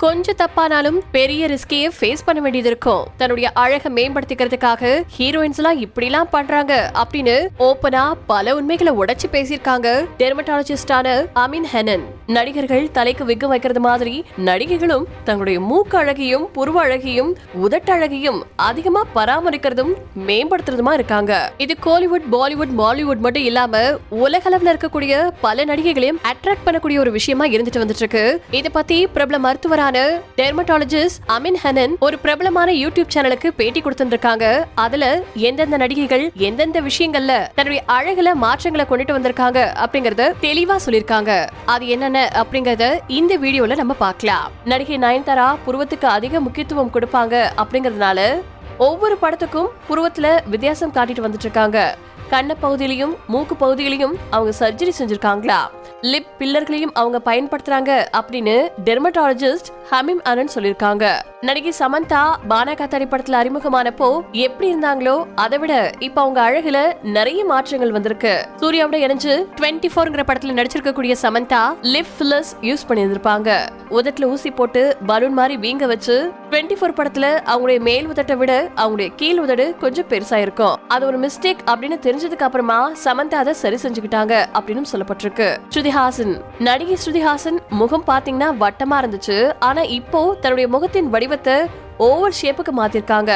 கொஞ்சம் தப்பானாலும் பெரிய ரிஸ்கையே ஃபேஸ் பண்ண வேண்டியது இருக்கும் தன்னுடைய அழகை மேம்படுத்திக்கிறதுக்காக ஹீரோயின்ஸ் எல்லாம் இப்படிலாம் பண்றாங்க அப்படின்னு ஓப்பனா பல உண்மைகளை உடைச்சு பேசியிருக்காங்க. டெர்மட்டாலஜிஸ்டான அமின் ஹெனன். நடிகர்கள் தலைக்கு விக்கு வைக்கிறது மாதிரி நடிகைகளும் தங்களுடைய மூக்கு அழகையும் புருவ அழகையும் உதட்டழகையும் அதிகமா பராமரிக்கிறதும் மேம்படுத்துறதுமா இருக்காங்க. இது கோலிவுட் பாலிவுட் மாலிவுட் மட்டும் இல்லாம உலகளவுல இருக்கக்கூடிய பல நடிகைகளையும் அட்ராக்ட் பண்ணக்கூடிய ஒரு விஷயமா இருந்துட்டு வந்துட்டு இருக்கு. இதை பத்தி பிரபல மருத்துவரான டெர்மட்டாலஜிஸ்ட் அமின் ஹனன் ஒரு பிரபலமான யூடியூப் சேனலுக்கு பேட்டி கொடுத்திருக்காங்க அதுல எந்தெந்த நடிகைகள் எந்தெந்த விஷயங்கள்ல தன்னுடைய அழகுல மாற்றங்களை கொண்டுட்டு வந்திருக்காங்க அப்படிங்கறத தெளிவா சொல்லிருக்காங்க அது என்னென்ன அப்படிங்கறத இந்த வீடியோல நம்ம பார்க்கலாம். நடிகை நயன்தாரா புருவத்துக்கு அதிக முக்கியத்துவம் கொடுப்பாங்க அப்படிங்கறதுனால ஒவ்வொரு படத்துக்கும் புருவத்துல வித்தியாசம் காட்டிட்டு வந்துட்டு இருக்காங்க கண்ண பகுதியிலையும் மூக்கு பகுதியிலையும் அவங்க சர்ஜரி செஞ்சிருக்காங்களா? லிப் பில்லர்களையும் அவங்க பயன்படுத்துறாங்க அப்படின்னு டெர்மட்டாலஜிஸ்ட் ஹமீம் அனன் சொல்லிருக்காங்க நடிகை சமந்தா பானகா திரைப்படத்துல படத்துல அறிமுகமானப்போ எப்படி இருந்தாங்களோ அதை விட இப்ப அவங்க அழகுல நிறைய மாற்றங்கள் வந்திருக்கு. சூர்யாவோட இணைஞ்சு டுவெண்ட்டி ஃபோர்ங்கிற படத்துல நடிச்சிருக்கக்கூடிய சமந்தா லிப் ஃபில்லர்ஸ் யூஸ் பண்ணியிருந்திருப்பாங்க. உதட்டுல ஊசி போட்டு பலூன் மாதிரி வீங்க வச்சு டுவெண்ட்டி ஃபோர் படத்துல அவங்களுடைய மேல் உதட்டை விட அவங்களுடைய கீழ் உதடு கொஞ்சம் பெருசா இருக்கும் அது ஒரு மிஸ்டேக் அப்படின்னு தெரிஞ்சதுக்கு அப்புறமா சமந்தா அதை சரி செஞ்சுக்கிட்டாங்க அப்படின்னு சொல்லப்பட்டிருக்கு. ஸ்ருதிஹாசன். நடிகை ஸ்ருதிஹாசன் முகம் பாத்தீங்கன்னா வட்டமா இருந்துச்சு. ஆனா இப்போ தன்னுடைய முகத்தின் வடிவத்தை ஓவர் ஷேப்புக்கு மாத்திருக்காங்க.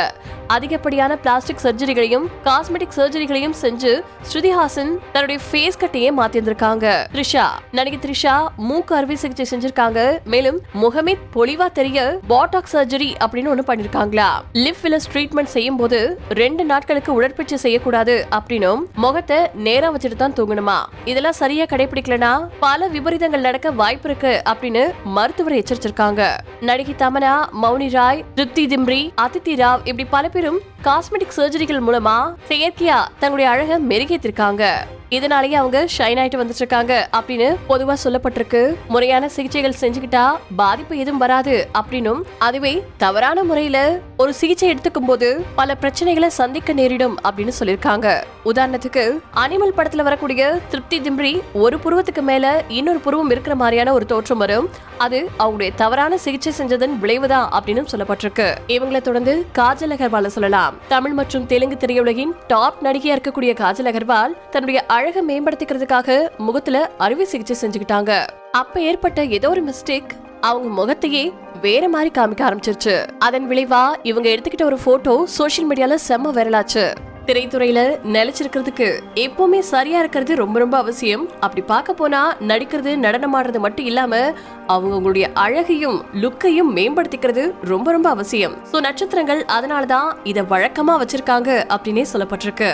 அதிகப்படியான பிளாஸ்டிக் சர்ஜரிகளையும் காஸ்மெட்டிக் சர்ஜரிகளையும் செஞ்சு ஸ்ருதிஹாசன் தன்னுடைய ஃபேஸ் கட்டையே மாத்திருந்திருக்காங்க த்ரிஷா நடிகை த்ரிஷா மூக்கு அறுவை சிகிச்சை செஞ்சிருக்காங்க. மேலும் முகமே பொலிவா தெரிய பாட்டாக் சர்ஜரி அப்படின்னு ஒண்ணு பண்ணிருக்காங்களா. லிப் ஃபில்லர்ஸ் ட்ரீட்மெண்ட் செய்யும் போது ரெண்டு நாட்களுக்கு உடற்பயிற்சி செய்யக்கூடாது அப்படின்னும் முகத்தை நேரா வச்சுட்டு தான் தூங்கணுமா. இதெல்லாம் சரியா கடைபிடிக்கலனா பல விபரீதங்கள் நடக்க வாய்ப்பு இருக்கு அப்படின்னு மருத்துவர் எச்சரிச்சிருக்காங்க. நடிகை தமனா மௌனி ராய் திருப்தி திம்ரி அதித்தி ராவ் இப்படி பல பேர் பேரும் காஸ்மெட்டிக் சர்ஜரிகள் மூலமா செயற்கையா தங்களுடைய அழகை மெருகேத்திருக்காங்க. இதனாலேயே அவங்க ஷைன் ஆயிட்டு வந்துட்டு இருக்காங்க அப்படின்னு பொதுவா சொல்லப்பட்டிருக்கு. முறையான சிகிச்சைகள் செஞ்சுக்கிட்டா பாதிப்பு எதுவும் வராது அப்படின்னும் அதுவே தவறான முறையில ஒரு சிகிச்சை எடுத்துக்கும் போது பல பிரச்சனைகளை சந்திக்க நேரிடும் அப்படின்னு சொல்லியிருக்காங்க. உதாரணத்துக்கு அனிமல் படத்துல வரக்கூடிய திருப்தி திம்ரி ஒரு புருவத்துக்கு மேல இன்னொரு புருவம் இருக்கிற மாதிரியான ஒரு தோற்றம் வரும். அது அவங்களுடைய தவறான சிகிச்சை செஞ்சதன் விளைவுதான் அப்படின்னு சொல்லப்பட்டிருக்கு. இவங்களை தொடர்ந்து காஜல் அகர்வால சொல்லலாம். தமிழ் மற்றும் தெலுங்கு திரையுலகின் டாப் நடிகையா இருக்கக்கூடிய காஜல் அகர்வால் தன்னுடைய அழகை மேம்படுத்திக்கிறதுக்காக முகத்துல அறுவை சிகிச்சை செஞ்சுக்கிட்டாங்க. அப்ப ஏற்பட்ட ஏதோ ஒரு மிஸ்டேக் அவங்க முகத்தையே வேற மாதிரி காமிக்க ஆரம்பிச்சிருச்சு. அதன் விளைவா இவங்க எடுத்துக்கிட்ட ஒரு போட்டோ சோஷியல் மீடியால செம்ம விரலாச்சு. திரைத்துறையில நிலைச்சிருக்கிறதுக்கு எப்பவுமே சரியா இருக்கிறது ரொம்ப ரொம்ப அவசியம். அப்படி பார்க்க போனா நடிக்கிறது நடனம் ஆடுறது மட்டும் இல்லாம அவங்களுடைய அழகையும் லுக்கையும் மேம்படுத்திக்கிறது ரொம்ப ரொம்ப அவசியம். சோ நட்சத்திரங்கள் அதனாலதான் இத வழக்கமா வச்சிருக்காங்க அப்படின்னே சொல்லப்பட்டிருக்கு.